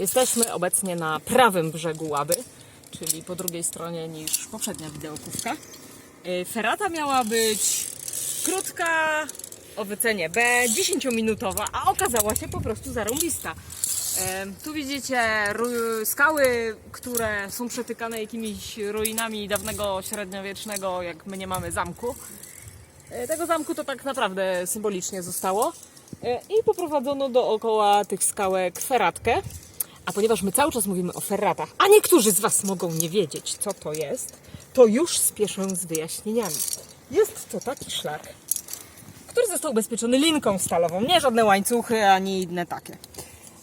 Jesteśmy obecnie na prawym brzegu Łaby, czyli po drugiej stronie niż poprzednia wideokówka. Y, Ferata miała być krótka, o wycenie B, 10-minutowa, a okazała się po prostu zarąbista. Em, Tu widzicie skały, które są przetykane jakimiś ruinami dawnego średniowiecznego, jak my nie mamy zamku. E, Tego zamku to tak naprawdę symbolicznie zostało. I poprowadzono dookoła tych skałek feratkę. A ponieważ my cały czas mówimy o ferratach, a niektórzy z Was mogą nie wiedzieć, co to jest, to już spieszę z wyjaśnieniami. Jest to taki szlak, który został ubezpieczony linką stalową, nie żadne łańcuchy ani inne takie.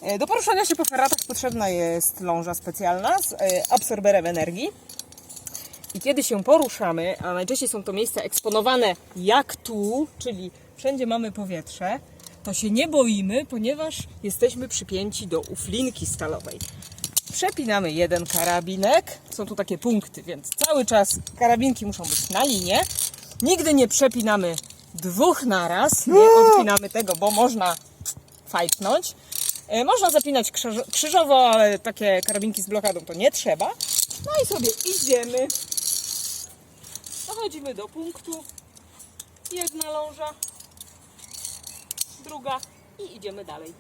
E, Do poruszania się po feratach potrzebna jest ląża specjalna z e, absorberem energii. I kiedy się poruszamy, a najczęściej są to miejsca eksponowane jak tu, czyli wszędzie mamy powietrze, to się nie boimy, ponieważ jesteśmy przypięci do uflinki stalowej. Przepinamy jeden karabinek, są tu takie punkty, więc cały czas karabinki muszą być na linie. Nigdy nie przepinamy dwóch naraz, nie odpinamy tego, bo można fajtnąć. E, Można zapinać krzyż- krzyżowo, ale takie karabinki z blokadą to nie trzeba. No i sobie idziemy. Dochodzimy do punktu. Jedna ląża, druga i idziemy dalej.